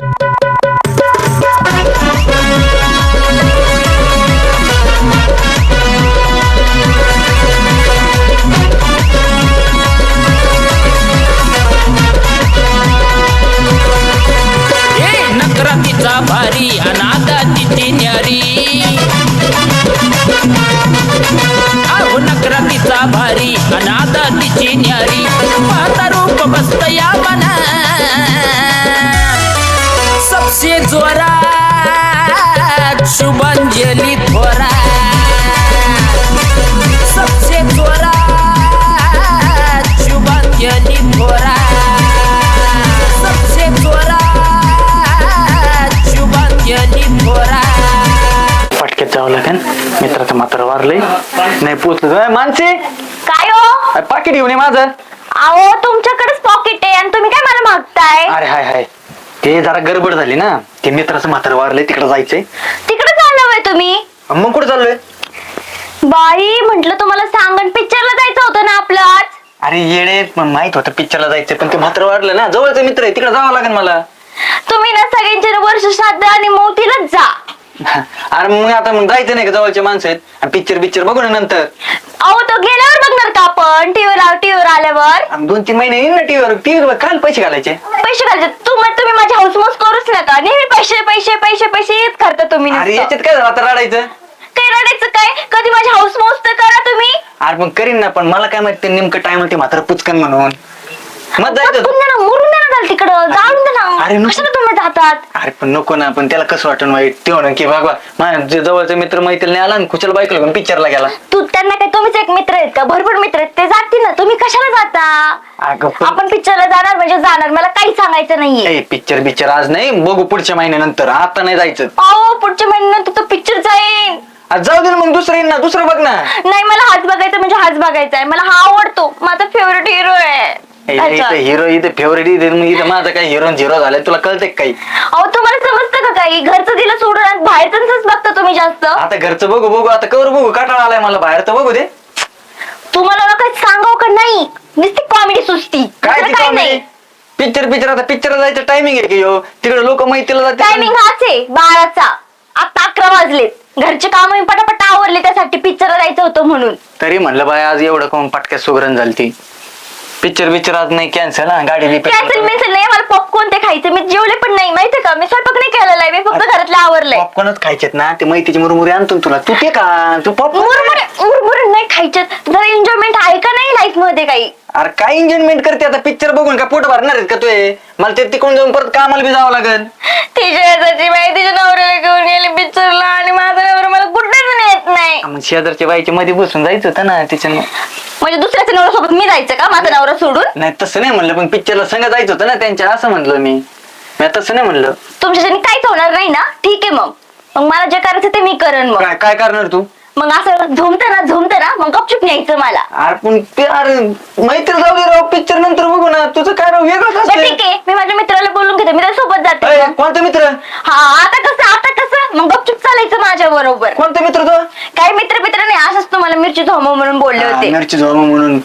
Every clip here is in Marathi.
ए नकरातीचा भारी अनादा तिची न्यारी. अहो नकरातीचा भारी अनादा तिची न्यारी. पाहता रूप बसत या मना सबसे जोरा शुभांजली थोरा सबसे जोरा शुभांजली थोरा सबसे जोरा शुभांजली थोरा पटक्यात जावं लागेल. मित्राचं मात्र वारलंय. नाही पोचलं. मानसी! काय हो? पाकिट घेऊन ये माझं. अहो तुमच्याकडेच पॉकेट आहे आणि तुम्ही काय मला मागताय? अरे हाय हाय. ते जरा गडबड झाली ना. ते मित्राचं मात्र वारलंय तिकडे जायचंय. तिकडे आहे तुम्ही? मग कुठे चाललोय? बाई म्हंटल तुम्हाला सांगण पिक्चरला जायचं होतं ना आपलं. आज अरे येडे पण माहीत होतं पिक्चरला जायचं पण ते मात्र वारलं ना. जवळचं मित्र आहे तिकडे जावं लागेल मला. तुम्ही ना सगळ्यांचे वर्ष श्राद्ध आणि मोतीलाच जा. अरे मग आता मग जायचं नाही का जवळचे माणसं आहेत? आणि पिक्चर पिक्चर बघू ना नंतर. अहो तो गेल्यावर बघणार का आपण? टीव्हीवर टीव्हीवर आल्यावर. आणि दोन तीन महिने येईल ना टीव्हीवर टीव्हीवर काल पैसे घालायचे. पैसे घालचे तुम्ही तुम्ही माझी हाऊसमौस करूच नका. नेहमी पैसे पैसे पैसे पैसे येत करता तुम्ही अरे नुसतं. याच्यात काय झालं? आता रडायचं? काय रडायचं काय? कधी माझी हाऊसमौस तर करा तुम्ही. अरे मग करीन ना पण मला काय माहिती ते नेमकं टाइम ते मात्र पुचकन म्हणून. मग जायचं पटकून द्या ना मुरून द्या ना त्याला तिकडं. जाळून द्या अरे ना नको. कशाला जातात अरे पण नको ना पण त्याला कसं वाटून वाईट ते म्हणून की बाबा माझ्या जे जवळचा मित्र मैत्रिणी आला आणि खुचल बाईकला घेऊन पिक्चरला गेला. तू त्यांना काय तुम्हीच एक मित्र आहेत का? भरपूर मित्र आहेत. ते जातील ना. तुम्ही कशाला जाता? अगं पण- आपण पिक्चरला जाणार म्हणजे जाणार. मला काही सांगायचं नाहीये. पिक्चर पिक्चर आज नाही. बघू पुढच्या महिन्यानंतर. आता नाही जायचं. अहो पुढच्या महिन्यात तो पिक्चर जाईल आज जाऊ दे ना मग दुसरं येईन ना दुसरं बघ ना नाही मला हाच बघायचा म्हणजे हाच बघायचा आहे. मला हा आवडतो. माझा फेवरेट हिरो आहे. अच्छा. हिरो इथं फेवरेट इथं मग इथं माझं काय हिरो झिरो झालंय तुला कळतंय का काही? अहो तुम्हाला समजतं का काही? घरचं दिलं सोडून आणि बाहेरच बघता तुम्ही जास्त. आता घरचं बघू बघू. आता कवर बघू. काटाळा आलाय मला बाहेर. तर बघू दे. तुम्हाला ना काही सांगाव का नाही? नुसती कॉमेडी सुस्ती काय दुसरं काही नाही. पिक्चर पिक्चर आता पिक्चरला जायचं टायमिंग आहे की ह्यो तिकडे लोक जाते टायमिंग हाच आहे बाराचा आता अकरा वाजलेत. घरचे काम पटापट आवरले त्यासाठी पिक्चरला जायचं होतं म्हणून. तरी म्हणलं बाय आज एवढं कोण पटक्यात सुगरण झाली ती पिक्चर पिक्चर आज नाही कॅन्सल हा गाडी बी कॅन्सल मिन्सल नाही मला पॉपकॉर्न ते खायचं. मी जेवले पण नाही माहितीये का? मी स्वयंपाक नाही केलेला आहे मी फक्त घरातलं आवरलंय पॉपकॉर्नच खायचेत ना ते मैतीची मुरमुरी आणतो ना तुला. तू ते का? तू पॉपकॉर्न मुरमुरे मुरमुरे नाही खायच्यात जरा एन्जॉयमेंट आहे का नाही लाईफमध्ये काही? अरे काय एन्जॉयमेंट करते आता? पिक्चर बघून का पोट भरणार आहेत का तू हे? मला ते तिकडून जाऊन परत कामाला बी जावं लागेल. तिच्या याची तिच्या नवऱ्याला घेऊन गेली पिक्चरला आणि माझा नवरा मला नाही. मग शेजारच्या बाईच्या मध्ये बसून जायचं होतं ना तिच्या म्हणजे दुसऱ्याच्या नवऱ्या सोबत मी जायचं का? माझा नवरा सोडून? नाही तसं नाही म्हणलं पण पिक्चरला संग जायचं होतं ना त्यांच्या असं म्हणलं मी. मी तसं नाही म्हणलं. तुमच्याच्याने काहीच होणार नाही ना? ठीक आहे मग. मग मला जे करायचं ते मी करेन मग. काय काय करणार तू? मग असं झोमतं ना झोमतं ना मग गपचूप न्यायचं मला. अरे पण ते अरे मैत्री जाऊ दे राव पिक्चर नंतर बघू ना. तुझं काय राव बरं असतं ठीक आहे मी माझ्या मित्राला बोलून घेते मी सोबत जाते अय, मग. कोणता मित्र हा आता कसं आता कसं मग गपचूप चालायचं माझ्या बरोबर कोणता मित्र तो काही मित्र मित्र नाही असंच झोमो म्हणून बोलले हा, होते. मिरची झोम म्हणून.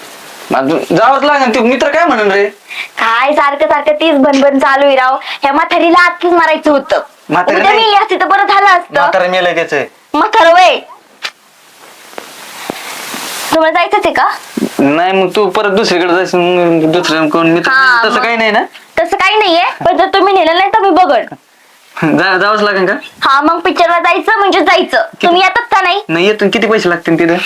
जावंच लागेल ते मित्र काय म्हणून रे? काय सारखं सारखं तीच बनबन चालू आहे राव. ह्या म्हातारीला आत्ताच मारायचं होतं. म्हातारी उद्या नाही. मी असती तर बरं झालं असतं. म्हातारा मेलं त्याच म्हातार वय. तुम्हाला जायचंच आहे का? नाही मग तू परत दुसरीकडे जायचं मग दुसरं कोण मित्र हा, तसं मग. काही नाही ना? तसं काही नाहीये. पण जर तुम्ही नेलं नाही तर मी बघड जा जावंच लागेल का? हा मग पिक्चरला जायचं म्हणजे जायचं. तुम्ही येतात का नाही? नाही येतून किती पैसे लागतील तिथे?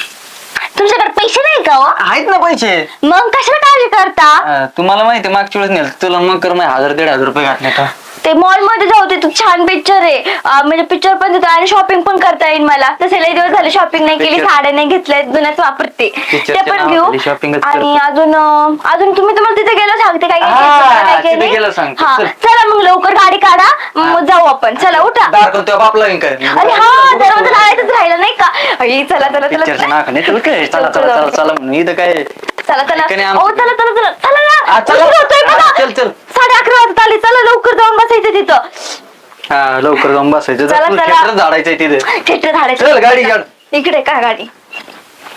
तुमच्याकडे पैसे नाही का हो? आहेत ना पैसे. मग कशाला काळजी करता? तुम्हाला माहिती मागच्या वेळेस नेलं. तुला मग कर माझे हजार दीड हजार रुपये घातले तर. ते मॉलमध्ये जाऊ तिथं छान पिक्चर आहे. अं, म्हणजे पिक्चर पण तिथं आणि शॉपिंग पण करता येईल मला. तसे लई दिवस झाले शॉपिंग नाही केली Picture- साड्या नाही घेतल्या जुन्याच वापरते. Picture ते च्या पण घेऊ. नावाखाली shopping च आणि करतो. अजून अं, अजून तुम्ही तुम्हाला तिथे गेलो सांगते काय काय हा, घ्यायचं, काय काय तिथे नाही. गेलो सांगते. हा चल. चला मग लवकर गाडी काढा मग जाऊ आपण. चला उठा. दार करतो बाप लागेल काय? अरे हा दरवाजा लावायचंच राहिलं नाही का? अरे, चला चला पिक्चरच्या चला नाका नाही तुला काय? चला चला चला चला म्हणून इथं काय? चला चला. ऐका नाही ओ आमचं. चला चला चला. चला ना हा, चला. उशीर होतोय हा, बघा. चल, चल. आले चला लवकर जाऊन बसायचं तिथं. हा लवकर जाऊन बसायचं. चला, जर चला. थिएटर झाडायचंय तिथे. थिएटर चल, झाडायचं गाडी. इकडे का गाडी?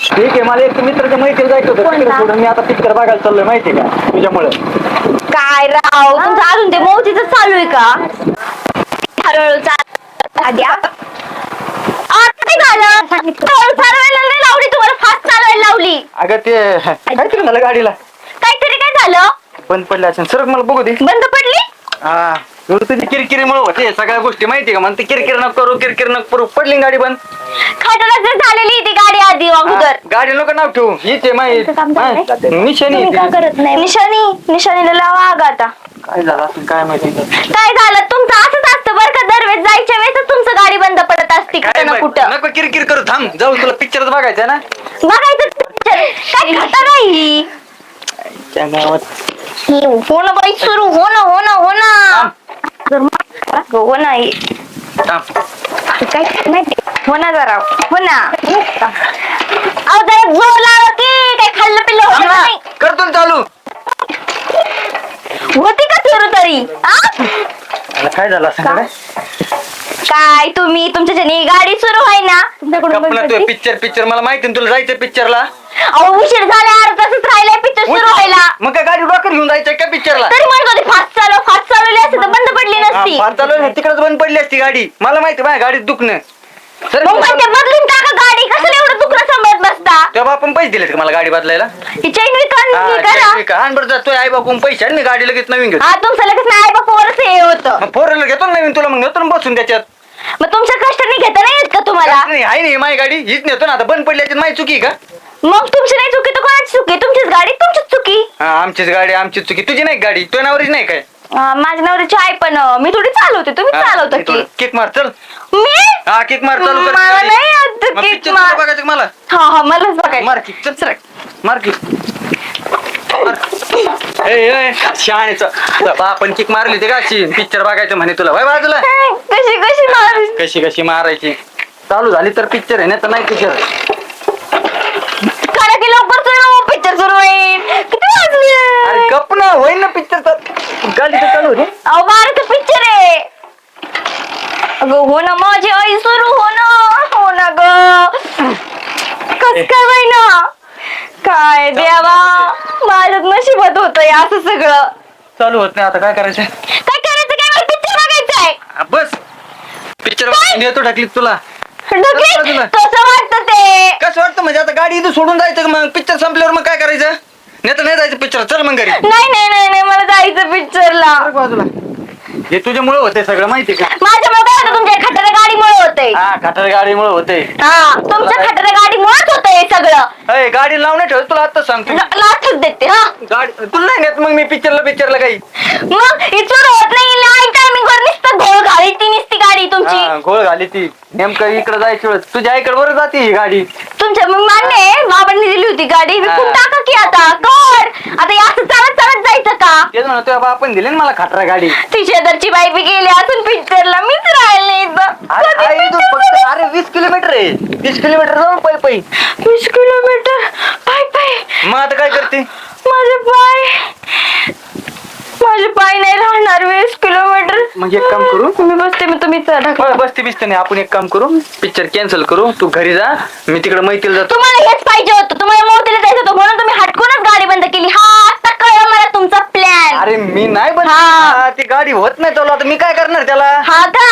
ठीक आहे मला एक मित्राचं माहिती जायचं होतं. कोणता? तिकडे सोडून मी आता पिक्चर बघायला चाललोय माहितीये का? तुझ्यामुळे. काय राव तुमचं अजून ते मोतीच चालू आहे का? हळूहळू चाल आधी आ. आता काय झालं? हळू चालवायला नाही लावली तुम्हाला फास्ट चालवायला लावली. अगं ते काय केलं झालं गाडीला. काहीतरी काय झालं? बंद पडले असेल. सरक मला बघू दे. बंद पडली? हा. एवढं तुझी किरकिरीमुळे होते. सगळ्या गोष्टी माहिती का? मला ते किरकिर नको करू किरकिर नको करू. पडली ना गाडी बंद. खटनाच झालेली ती गाडी आधी अगोदर. गाडी नको नाव ठेवू. हीच आहे माहिती. तुमचं काम झालंय? निशाणी तुम्ही का. करत नाही? निशाणी निशाणीला लावा अगं आता. काय झालं असेल? काय माहिती काय झालं? तुमचं असंच असतं बरं का? दरवेळेस जायच्या वेळेस तुमचं गाडी बंद पडत असते कुठं ना? कुठं. नको किरकिर करू. थांब. जाऊ तुला पिक्चरच बघायचं ना. बघायचं picture. काय त्या गावात. हो ना बाई सुरू हो ना हो ना हो ना. जर मा- हो. ना हे. थांब काय माहिती? हो ना जरा हो ना. अहो जरा जोर लावा की काय खाल्लं पिल्लं होतं. नाही. करतो ना चालू. होती का सुरू तरी? आ? काय झालं असं काय काय तुम्ही तुमच्या गाडी सुरू आहे ना तुमच्याकडून बंद? पिक्चर पिक्चर मला माहिती ना तुला जायचं पिक्चरला अहो उशीर झाला अर्धा तासच राहिलाय पिक्चर सुरू व्हायला मग काय गाडी डॉक्टर घेऊन जायचं का पिक्चरला तरी म्हणत होते फास्ट चालव फास्ट चालवली असते तर बंद पडली नसती. फार चालू तिकडेच बंद पडली असती गाडी. मला माहिती माझ्या गाडीत दुखणं. सर मग म्हणते बदलून टाका गाडी. कसं एवढं दुखणं सांभाळत बसता? तेव्हा आपण पैसे दिलेत का मला गाडी बदलायला? ही चैन विकून करा. जातोय आई बापून पैसे आणि मी गाडी लगेच नवीन घेतो. हा तुमचं लगेच नाही बापावरच हे होतं. मग फोर घेतो ना नवीन तुला मग नेतो ना बसून त्याच्यात. मग तुमच्या कष्टाने घेता नाही येत का तुम्हाला? नाही आहे नाही माझी गाडी हीच नेतो ना. आता बंद पडली याच्यात माझी चुकी आहे का? मग तुमची नाही चुकी तर कोणाची चुकी? तुमचीच गाडी तुमचीच चुकी. हा आमचीच गाडी आमचीच चुकी. तुझी नाही गाडी? तुझ्या नावावरच नाही काय? अं, माझ्या नवऱ्याची आई पण अं, मी थोडी चालवते. तुम्ही चालवता की. किक मार चल. मी? हा किक मार चालू कर मला नाही येत मग kick picture मार. बघायचं का मला? हा हा मलाच बघायचं. मार किक चल. चल मार किक शहाणीचं आपण किक मारली होती का अशी? पिक्चर बघायचं म्हणे तुला. वय बाजूला? कशी कशी मार कशी कशी मारायची? चालू झाली तर पिक्चर आहे ना तर नाही पिक्चर करा की लवकर सुरू पिक्चर सुरू होईल किती वाजले अरे गप ना होईल ना पिक्चर तर. गाडी तर चालू होती. अहो बाराचं पिक्चर आहे. अगं हो ना माझी आई सुरू हो ना हो ना ग. कस काय बाई ना काय देवा माझ्यात नशिबात होत असं सगळं. चालू होत नाही आता काय करायचं? काय करायचं? काय मला पिक्चर बघायचंय? हा, बस. पिक्चर येतो टाकली तुला. बाजूला. कसं वाटतं ते? कसं वाटतं म्हणजे आता गाडी इथं सोडून जायचं का मग? पिक्चर संपल्यावर मग काय करायचं? नाही तर नाही जायचं पिक्चर चल मग घरी. नाही नाही नाही नाही मला जायचं पिक्चरला बाजूला हे तुझ्यामुळे होते सगळं माहिती का? माझ्या काय होतं? तुमच्या खटाऱ्या गाडीमुळे होतंय. हा खाटर गाडीमुळे होते हा तुमच्या खटाऱ्या गाडीमुळेच होतंय सगळं. अय गाडी लावून ठेव तुला आता सांगतो. ल- लाथच देते हा. गाडी तुला नाही नेत मग मी पिक्चरला पिक्चरला काही? मग इथून होत नाही आई टायमिंग वर नुसतं घोळ घाली ती नुसती गाडी तुमची. हा, घोळ घाली ती नेमकं इकडे जायची वेळ तुझ्या आईकडे बरं जाते ही गाडी. तुमच्या मग मान्य आहे बाबांनी दिली होती गाडी विकून हा. टाका की आता कर आता हे असं चालत चालत जायचं का तेच म्हणा तुझ्या बापान दिली ना मला खाटरा गाडी. ती शेजारची बाई बी गेली असून पिक्चरला मीच राहिले अरे आई, फक्त- अरे वीस किलोमीटर आहे. वीस किलोमीटर जाऊन पै पै वीस किलोमीटर? पाय पाय. मग आता काय करते? माझे पाय. माझे पाय नाही राहणार वीस किलोमीटर. म्हणजे एक काम करू. मी बसते मी तुम्ही चढा होय, बसते बिसते नाही आपण एक काम करू. पिक्चर कॅन्सल करू. तू घरी जा. मी तिकडे मैत्रीला जातो. तुम्हाला हेच पाहिजे होतं. तुम्हाला मोतीला जायचं होतं. म्हणून तुम्ही हटकूनच गाडी बंद केली. हा आता कळलं मला तुमचा प्लॅन अरे मी नाही पण हा. ती गाडी होत नाही चालू आता मी काय करणार त्याला? हा का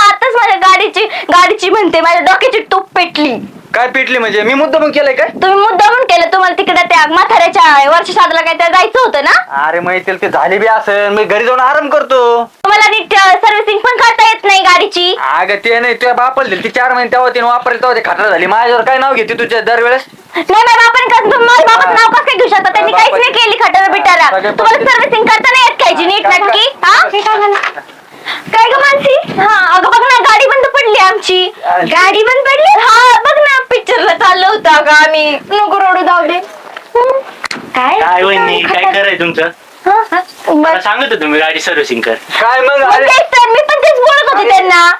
गाडीची गाडीची म्हणते माझ्या डोक्याची टूप पेटली. काय पेटली म्हणजे? मी मुद्दा पण केलंय काय? तुम्ही मुद्दामून केलं तुम्हाला तिकडे त्या म्हाताऱ्याच्या वर्ष साधला काय त्या जायचं होतं ना? अरे मैत्रीला ते झाली बी असं मी घरी जाऊन आराम करतो. तुम्हाला नीट सर्व्हिसिंग पण करता येत नाही गाडीची. अगं ते नाही तुझ्या बापाला दिली ती चार महिने तेव्हा तिने वापरली तेव्हा ते खटरा झाली. माझ्यावर काय नाव घेते तुझ्या दरवेळेस? नाही माझ्या बापाने कसं तुम्ही माझ्या बाबाचं नाव कसं काय घेऊ शकता? त्यांनी काहीच नाही केली खटारा बिटारा तुम्हाला सर्व्हिसिंग करता नाही येत कायची नीट नक्की? हे? काय ग मानसी? हा अगं बघ ना गाडी बंद पडली आमची. गाडी? बंद पडली? हा बघ ना पिक्चरला चाललो होतो अगं आम्ही. नको रोडू जाऊ दे. काय? काय वहिनी काय कराय तुमचं? हा, हा. मला बस. सांगत होतो मी गाडी सर्व्हिसिंग कर. काय मग? मग अरे तेच तर मी पण तेच बोलत होते त्यांना.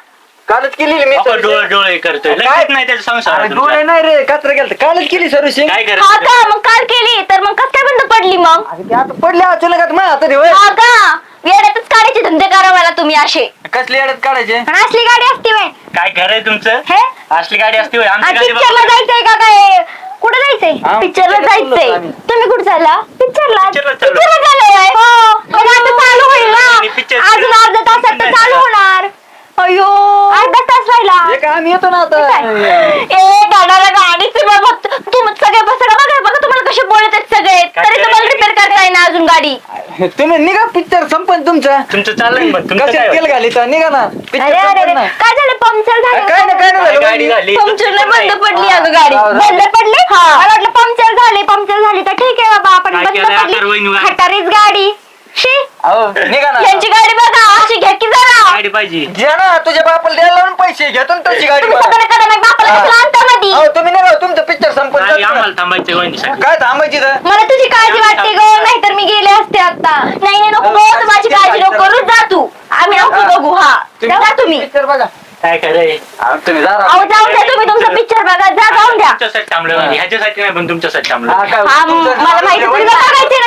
कालच केली मी आपण डोळे डोळे करतोय. काय? लक्षात नाही त्याचा संसार अरे आहे डोळे. नाही रे कचरा गेलं कालच केली सर्व्हिसिंग. काय हा करायचं का? मग काल केली. तर मग कस काय बंद पडली मग? अरे ते आता पडले अचानक आता माझ्या हातात. हा का? येड्यातच काढायचे धंदे करा मला तुम्ही असे. कसली अडत काढायचे? असली गाडी असते व्हय. काय घर आहे तुमचं? हे? असली गाडी असते होय. आमची गाडी पिक्चरला बघा. जायचंय का काय? कुठे जायचंय? हा, पिक्चरला picture ला चाललो जायचंय आम्ही. तुम्ही कुठे चालला? पिक्चरला Picture ला चाललो. पिक्चरला चाललोय हो. मग आता चालू होईल आणि ना picture अजून अर्धा तासात तर चालू. होणार. अयो अर्धा तास राहिला. हे काय आम्ही येतो ना आता. ए गाण्याला गाडीचे बाबा तुम्ही सगळे बसला बघा. बघा तुम्हाला कसे बोलत आहेत सगळे? काय तरी तुम्हाला करायचं? रिपेअर करता येईना अजून गाडी. तुम्ही निघा पिक्चर संपन तुमचा. तुमचं चाललंय मग तुमचं कशात काय तेल होतं? घाली तर निघा ना अरे पिक्चर अरे संपन अरे ना. काय झालं? पंक्चर काय झालं नाही काय नाही काय झालं गाडी झाली. पंक्चर नाही बंद पडली हा, अगं गाडी. हा, हा. बंद पडली? मला वाटलं पंक्चर झाली पंक्चर झाली. तर ठीक आहे बाबा आपण काय बंद पडली? खटारीच गाडी. शी. अहो निघा ना. यांची गाडी बघा अशी घ्या की जरा. गाडी पाहिजे. घ्या ना तुझ्या बापाला द्यायला लावून पैसे घेतो ना तुझी गाडी तुम्ही करा नाही बापाला आणता मधी? अहो तुम्ही निघा तुमचं पिक्चर संपन गाडी जातं. आम्हाला ना. थांबायचं वहिनीसाठी काय थांबायची तर? मला तुझी काळजी वाटते ग नाहीतर मी गेले असते आता. नाही नाही नको गो तू माझी काळजी नको करूच जा तू. आम्ही नको बघू हा. जा तुम्ही. पिक्चर बघा. काय तुम्ही जा अहो जाऊन द्या तुम्ही तुमचा पिक्चर बघा जा जाऊन द्या. तुमच्यासाठी थांबलो. ह्याच्यासाठी नाही पण तुमच्यासाठी हा, थांबलो काय- हा मला माहिती ना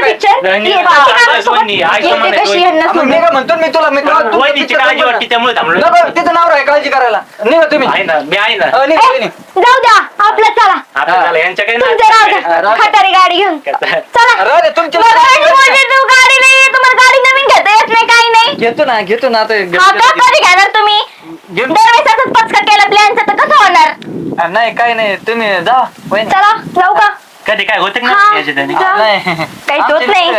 वहिनी, आई समान आहे, कशी वहिनी. यांना सोडून. म्हणतो मी तुला मी वहिनीची काळजी वाटते. त्यामुळे थांबलो नको, तिथं नाव आहे काळजी करायला. निघा तुम्ही. आहे ना मी आहे ना. निघा ए. जाऊ द्या आपलं चला. आता हा. झालं यांच्या काही तुमचं राहू द्या. राहू द्या. खटारी गाडी घेऊन. काय चला. राहू तुमची तू गाडी नाही तुम्हाला गाडी नवीन घेता येत नाही काही नाही. घेतो ना घेतो ना आता हा का कधी घेणार घेऊन- दरवेळेस असंच पचका केला प्लॅनचा तर कसं होणार नाही काही नाही तुम्ही जा वहिनी. चला जाऊ का कधी काय होतं हा. ना याच्यात आणि? जा. नाही काही होत नाही.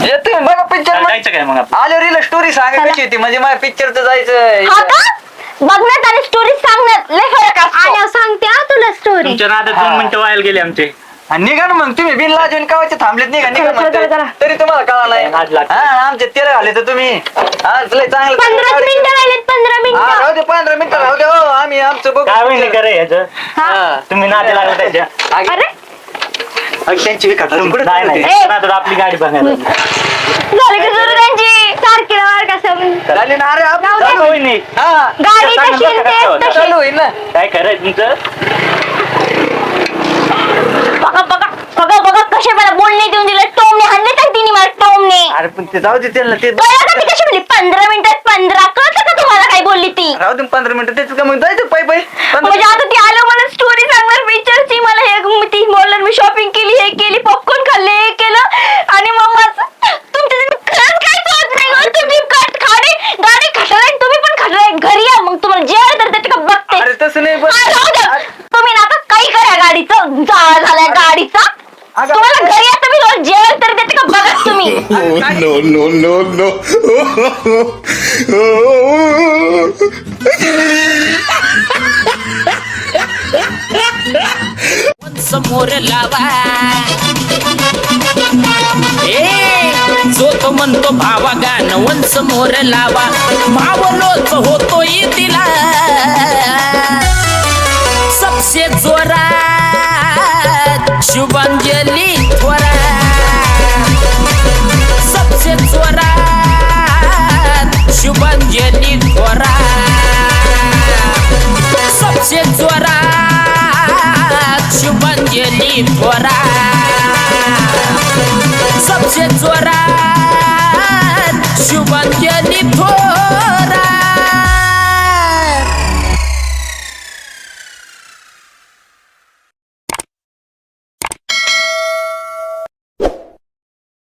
हे तुम्ही बघा पिक्चर जायचं काय मग आपण आल्यावर हिला स्टोरी सांगा चला. कशी होती म्हणजे माझ्या पिक्चरचं हा जायचं का बघण्यात आणि स्टोरी सांगण्यात लय फरक असतो सांगते हा तुला स्टोरी तुमच्या नादात हा. दोन मिनिटं वायाला गेले आमचे आणि निघा ना मग तुम्ही बिन लाजून कावाचे थांबलेत निघा निघा चला, चला, म्हणते. चला. तरी तुम्हाला कळा नाही लागते. हा आमचे तेल घाले तर तुम्ही. हा लय चांगलं पंधरा मिनिटं राहिलेत पंधरा हा, मिनिटं. राहू दे पंधरा मिनिटं राहू दे. हो आम्ही आमचं बघू. काय होईल करे याचं? हा. तुम्ही नाते लागलं त्याच्या अरे. त्यांची कुठे नाही नाही चालली ए. नादात आपली गाडी बघायला झालं की सुरू त्यांची? ना अरे आप- जाऊ दे. चालू होईल. नाही हा. गाडी तशी ते? तशी. चालू होईल ना. काय खरंय तुमचं? बघा बघा बघा बघा कसे मला बोलणे देऊन दिलं. टोमने हाणले तर तिने मला टोमने अरे पण ते जाऊ दे त्यांना ते कळलं का ती कशी म्हणली पंधरा मिनिटात पंधरा कळतं का तुम्हाला काय बोलली ती? राहू दे पंधरा मिनिटं त्याचं का मग जायचं पाय पाय? म्हणजे आता ती आलं मला स्टोरी सांगणार पिक्चरची मला हे ती बोलणार मी शॉपिंग केली हे केली no, no, no, जो तो म्हणतो भावा गाणं समोर लावा. भाव होतो तिला. सबसे जोरा शुभांजली Get